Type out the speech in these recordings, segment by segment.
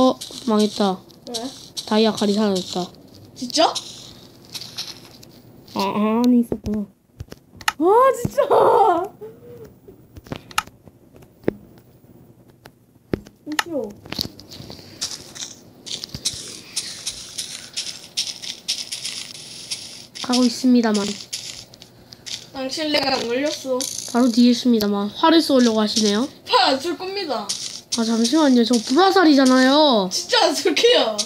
어 망했다. 왜? 다이아 칼이 사라졌다. 진짜? 아 안에 있었구나. 아 진짜. 오시오. 가고 있습니다만 당신 내가 안 걸렸어. 바로 뒤에 있습니다만 화를 쏘려고 하시네요. 팔안쓸 겁니다. 아 잠시만요. 저 불화살이잖아요. 진짜 안 쓸게요.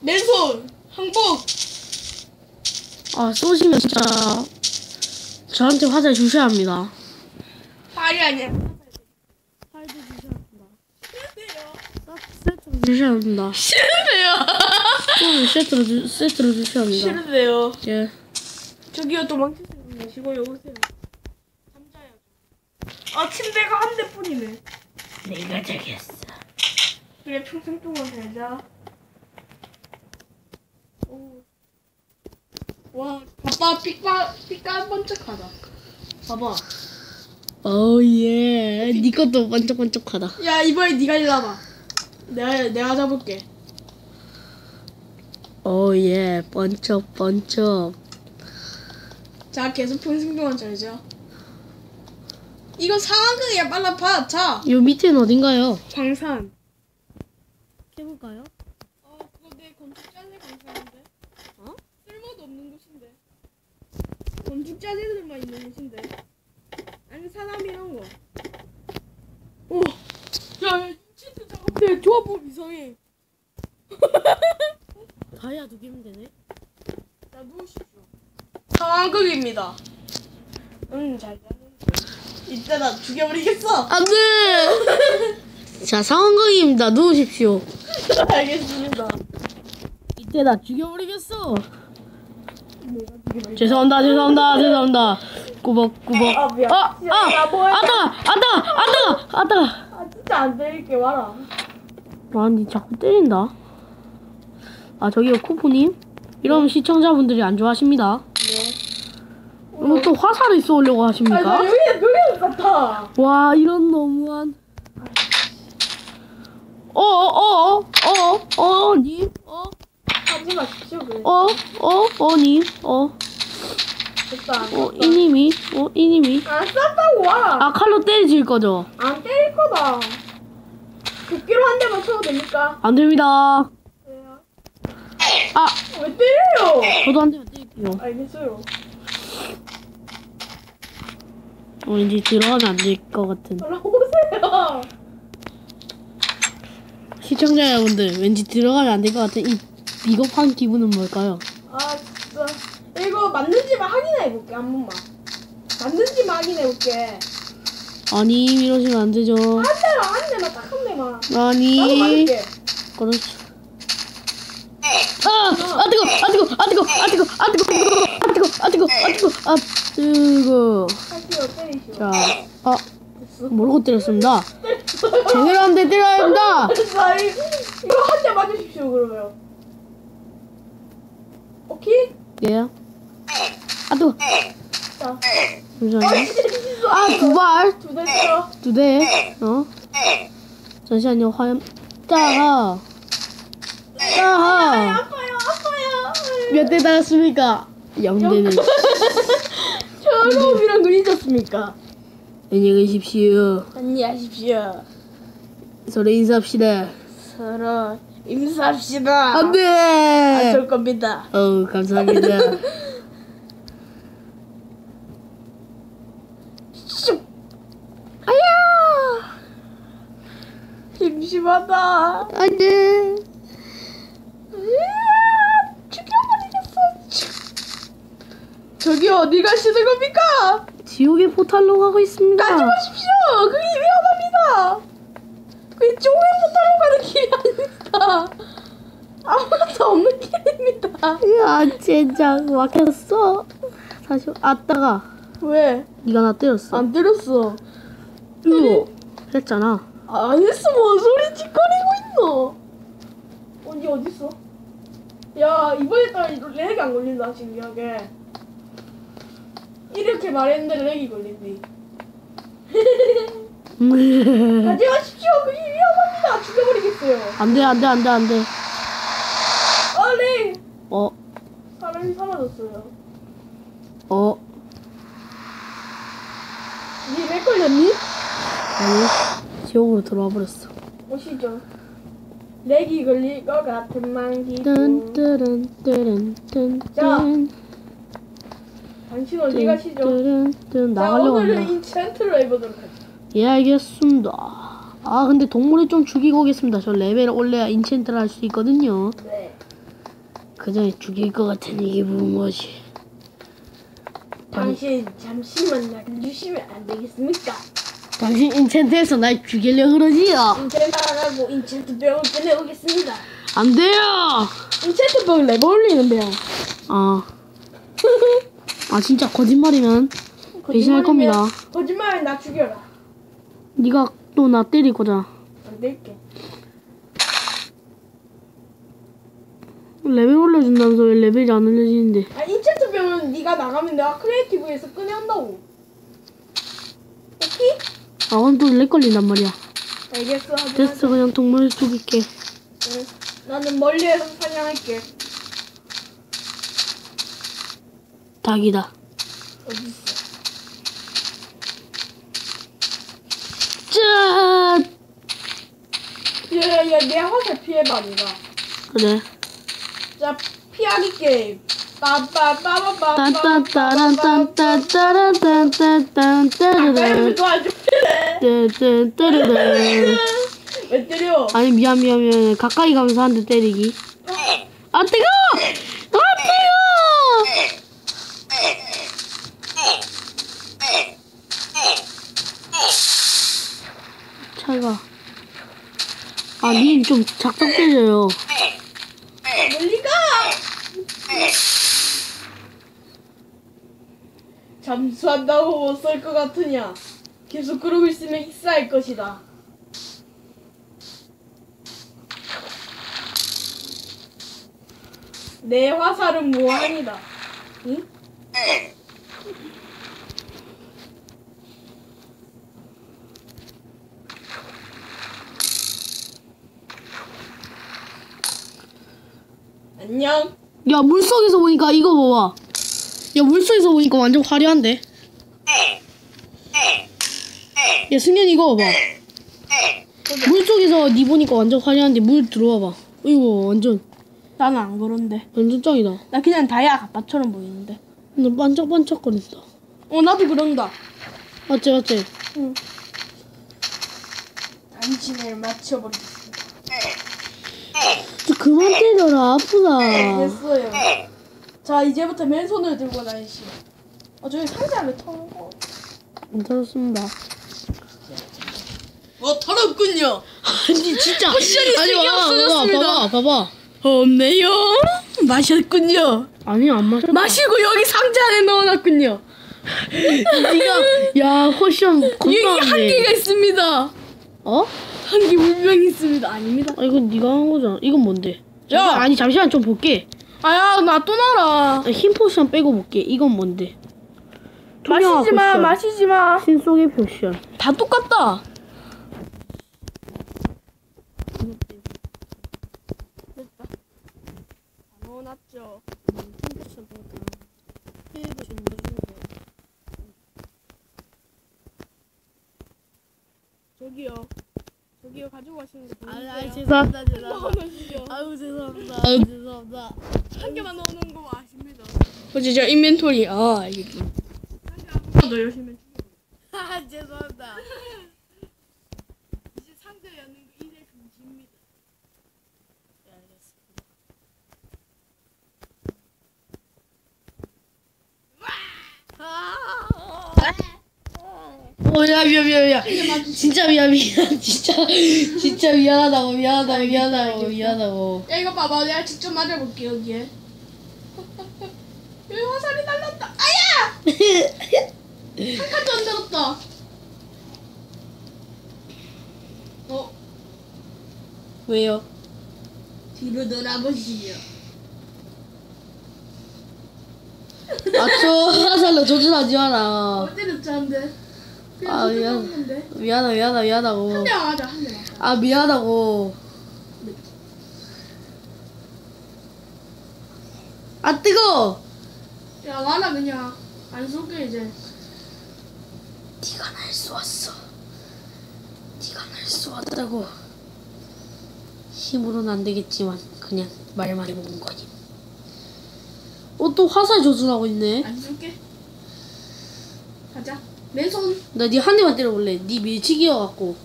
맨손 항복. 아 쏘시면 진짜 저한테 화살 주셔야 합니다. 팔이 아니야. 화살도 주셔야 합니다. 세트로 주셔야 합니다. 싫은데요. 쏘면 세트로 주, 세트로 주셔야 합니다. 싫은데요. 예. 저기요 도망치지 마시고 여보세요. 잠자요. 아 침대가 한 대뿐이네. 내가 되겠어. 그래 평생 동안 잘 자. 오. 와 봐봐 삐까 삐까 번쩍하다. 봐봐. 오 예. 네 것도 반짝반짝하다. 야 이번에 네가 일어나봐. 내가 내가 잡을게. 오 예. 번쩍 번쩍. 자 계속 평생 동안 잘 자. 이거 상황극이야 빨라 봐. 자. 요 밑에는 어딘가요? 광산. 해볼까요? 어 그거 내 건축 자재 광산인데. 어? 쓸모도 없는 곳인데. 건축 자재들만 있는 곳인데. 아니 사람 이런 거. 오. 야, 야 진짜 작업대 조합법 이상해. 다이아 두 개면 되네. 자 누우십시오. 상황극입니다. 응, 잘 자는데. 이때 나 죽여버리겠어. 안 돼. 자 상황극입니다. 누우십시오. 알겠습니다. 이때 나 죽여버리겠어. 죄송합니다. 죄송합니다. 죄송합니다. 꾸벅꾸벅. 아, 미안. 아, 야, 아, 야, 뭐야. 아 따가, 아 따가, 아 따가, 아 따가. 아 진짜 안 때릴게 와라. 아니 자꾸 때린다. 아 저기요 쿠포님. 이러면 시청자분들이 안 좋아하십니다. 또 화살을 쏘려고 아, 하십니까? 나 여기 여기 같아. 와 이런 너무한. 어어어 어 어 어 님 어 하지 마십시오 그래. 어 어 어 님 어 됐다. 어 이님이 어 이님이 안 쌌다고 와. 아 칼로 때리실 거죠? 안 때릴 거다. 도끼로 한 대만 쳐도 됩니까? 안 됩니다. 왜요? 아 왜 때려요? 저도 한 대만 때릴게요. 알겠어요. 어 왠지 들어가면 안 될 것 같은. 올라오세요. 시청자 여러분들 왠지 들어가면 안 될 것 같은 이 비겁한 기분은 뭘까요? 아 진짜 이거 맞는지만 확인해 볼게 한 번만. 맞는지만 확인해 볼게. 아니 이러시면 안 되죠. 한 대만 한 대만 딱 한 대만. 나도 아니 맞을게. 그렇죠. 아, 아 뜨거, 아 뜨거, 아 뜨거, 아 뜨거, 아 뜨거, 아 뜨거, 아 뜨거, 아 뜨거. 자, 아 모르고 때렸습니다. 제대로 한대 때려야 합니다. 이- 이거 한 대 맞으십시오 그러면. 오케이? 예. 아 뜨거. 자. 잠시만요. 아 두 발, 두대 쳐. 두 대. 어? 잠시만요. 화염. 따하. 따하. 아파요 아파요. 몇 대 달았습니까? 영대는. 저놈이랑 눈이 졌습니까? 안녕히 계십시오. 안녕하십시오. 서로 인사합시다. 서로 임사합시다. 안 돼! 안될 겁니다. 어우, 감사합니다. 슉. 아야. 심심하다. 안 돼! 으아, 죽여버리겠어. 저기 어디 가시는 겁니까? 지옥의 포탈로 가고 있습니다. 가지 마십시오. 그게 위험합니다. 그게 좋은 포탈로 가는 길이 아닙니다. 아무것도 없는 길입니다. 야, 젠장, 막혔어. 다시, 아따가. 왜? 니가 나 때렸어. 안 때렸어. 이거. 했잖아. 안 했어. 뭔 소리 짓거리고 있노? 언니 어딨어? 야 이번에 따라 렉이 안 걸린다 신기하게. 이렇게 말했는데 렉이 걸린디. 가지 마십시오. 그게 위험합니다. 죽여버리겠습니다. 됐어요. 안 돼, 안 돼, 안 돼, 안 돼. 빨리! 어, 사람이 사라졌어요. 어, 니렉 걸렸니? 아니. 지옥으로 들어와 버렸어. 오시죠. 렉이 걸릴 것 같은 뜨른, 뜨른, 뜬, 자, 뜬. 당신 어디 가시죠? 자 나가려고 오늘은 합니다. 인챈트로 해보도록 하죠. 예, 알겠습니다. 아, 근데 동물을 좀 죽이고 오겠습니다. 저 레벨 올려야 인챈트를 할 수 있거든요. 네. 그 전에 죽일 것 같은 이게 무엇이. 당신 잠시만 놔주시면 안 되겠습니까? 당신 인챈트에서 날 죽이려 그러지요? 인챈트 하고 인챈트 병을 끝내오겠습니다. 안 돼요! 인챈트 병 레버 올리는 병. 아. 아, 진짜 거짓말이면 배신할 겁니다. 거짓말에 나 죽여라. 네가 또 나 때리고자. 안 될게. 레벨 올려준다면서 왜 레벨이 안 올려지는데? 아 인챈트 병은 네가 나가면 내가 크리에이티브에서 꺼내온다고. 오케이? 아, 그럼 또렉 걸린단 말이야. 알겠어. 됐어, 그냥 동물 죽일게. 응. 나는 멀리에서 사냥할게. 닭이다. 짠! 야야야 내 화살 피해봐 네가. 그래. 자 피하기 게임. 왜 때려? 아니 미안 미안 미안 가까이 가면서 한 대 때리기 아 뜨거 아 뜨거 차가 아 님 좀 작작 때려요 멀리 가. 잠수한다고 못쏠것 같으냐? 계속 그러고 있으면 익사할 것이다. 내 화살은 무한이다. 응? 안녕. 야 물속에서 보니까 이거 봐봐 야 물속에서 보니까 완전 화려한데 야 승현 이거 봐봐 물속에서 니 보니까 완전 화려한데 물 들어와봐 이거 완전 나는 안 그런데. 완전 짱이다 나 그냥 다이아 가빠처럼 보이는데. 근데 반짝반짝거린다 어 나도 그런다. 맞지 맞지 응. 당신을 맞춰버리겠습니다. 저 그만 때려라 아프다 됐어요. 자 이제부터 맨손을 들고 다니시. 어 저기 상자를 터는 거. 괜찮습니다 어 털었군요. 아니 진짜 쿠션이 아니 세개 봐봐 없어졌습니다. 봐봐 봐봐 없네요. 마셨군요. 아니 안 마셨다 마시고 여기 상자 안에 넣어놨군요. 네가 야 호션 여기 건강한데 한 개가 있습니다. 어? 한개 분명히 있습니다. 아닙니다. 아 이건 네가 한 거잖아 이건 뭔데 야! 아니 잠시만 좀 볼게 아야 나또 놔라. 아, 흰 포션 빼고 볼게 이건 뭔데 마시지 마 포션. 마시지 마. 신 속의 포션 다 똑같다. 됐다. 다 넣어놨죠. 저기요. 저기요 가지고 가시는 거? 아니, 아니 죄송합니다 죄송합니다 넣어놓으시죠. 아유 죄송합니다 아유 죄송합니다 한 개만 넣어놓은 거 아십니다. 그치 저 인벤토리 아 알겠죠. 더 열심히. 아 죄송합니다 이제 상자 여는 거 이제 금지입니다. 네 알겠습니다 오야 미안 미안 미안 진짜 미안 미안 진짜 진짜 미안하다고 미안하다고 미안하다고 미안하다고 야 이거 봐봐 내가 직접 맞아볼게 여기에. 여기 화살이 날랐다. 아야! 한 칸도 안 들었다. 어 왜요? 뒤로 돌아보시죠. 아저 화살로 조준하지 마라 어 때렸지 한데. 아 미안. 그 미안하 미안하 미안하고. 한 대 맞아 한 대 맞아. 아 미안하고. 네. 아 뜨거! 야 와라 그냥. 안 쏠게 이제. 네가 날 쏘았어. 네가 날 쏘았다고. 힘으로는 안 되겠지만 그냥 말만 해보는 거니 어또 화살 조준하고 있네. 안 쏠게 가자. 맨손 나네한 대만 때려볼래. 네 밀치기여갖고.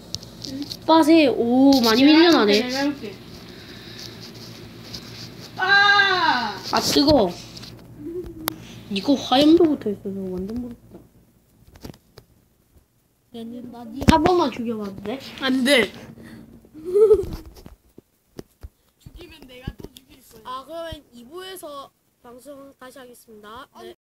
빠세 오 많이 밀려나네. 내가 해볼게 아 아 뜨거. 이거 화염도 붙어 있어 서 완전 무섭다. 나니한 번만 죽여봐도 돼? 안 돼 죽이면 내가 또 죽일 거야 아 그러면 2부에서 방송 다시 하겠습니다. 네.